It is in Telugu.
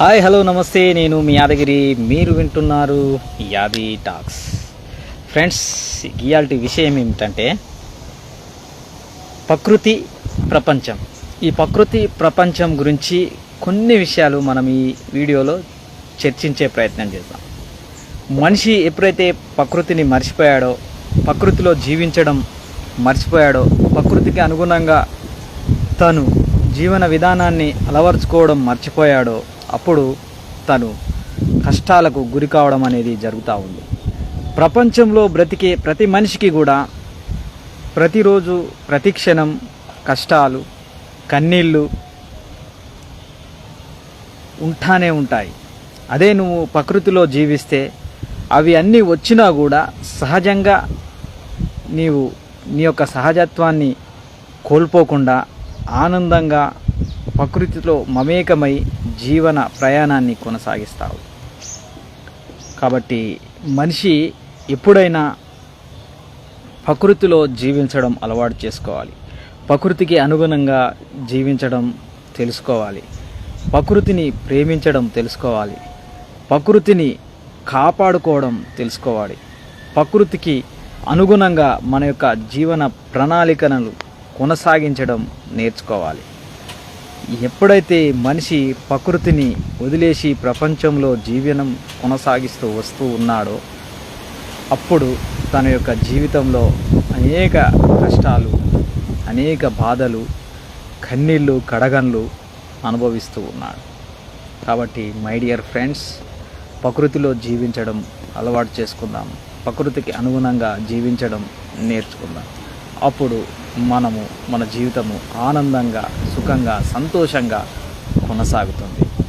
హాయ్ హలో నమస్తే. నేను మీ యాదగిరి. మీరు వింటున్నారు యాది టాక్స్. ఫ్రెండ్స్ ఇయాల్టి విషయం ఏమిటంటే ప్రకృతి ప్రపంచం. ఈ ప్రకృతి ప్రపంచం గురించి కొన్ని విషయాలు మనం ఈ వీడియోలో చర్చించే ప్రయత్నం చేద్దాం. మనిషి ఎప్పుడైతే ప్రకృతిని మర్చిపోయాడో ప్రకృతిలో జీవించడం మర్చిపోయాడో ప్రకృతికి అనుగుణంగా తను జీవన విధానాన్ని అలవర్చుకోవడం మర్చిపోయాడో అప్పుడు తను కష్టాలకు గురి కావడం అనేది జరుగుతూ ఉంది. ప్రపంచంలో బ్రతికే ప్రతి మనిషికి కూడా ప్రతిరోజు ప్రతిక్షణం కష్టాలు కన్నీళ్ళు ఉంటానే ఉంటాయి. అదే నువ్వు ప్రకృతిలో జీవిస్తే అవి అన్నీ వచ్చినా కూడా సహజంగా నీవు నీ యొక్క సహజత్వాన్ని కోల్పోకుండా ఆనందంగా ప్రకృతిలో మమేకమై జీవన ప్రయాణాన్ని కొనసాగిస్తావు. కాబట్టి మనిషి ఎప్పుడైనా ప్రకృతిలో జీవించడం అలవాటు చేసుకోవాలి. ప్రకృతికి అనుగుణంగా జీవించడం తెలుసుకోవాలి. ప్రకృతిని ప్రేమించడం తెలుసుకోవాలి. ప్రకృతిని కాపాడుకోవడం తెలుసుకోవాలి. ప్రకృతికి అనుగుణంగా మన యొక్క జీవన ప్రణాళికలను కొనసాగించడం నేర్చుకోవాలి. ఎప్పుడైతే మనిషి ప్రకృతిని వదిలేసి ప్రపంచంలో జీవనం కొనసాగిస్తూ వస్తూ ఉన్నాడో అప్పుడు తన యొక్క జీవితంలో అనేక కష్టాలు అనేక బాధలు కన్నీళ్ళు కడగన్లు అనుభవిస్తూ ఉన్నాడు. కాబట్టి మై డియర్ ఫ్రెండ్స్ ప్రకృతిలో జీవించడం అలవాటు చేసుకుందాం. ప్రకృతికి అనుగుణంగా జీవించడం నేర్చుకుందాం. అప్పుడు మనము మన జీవితము ఆనందంగా సుఖంగా సంతోషంగా కొనసాగుతుంది.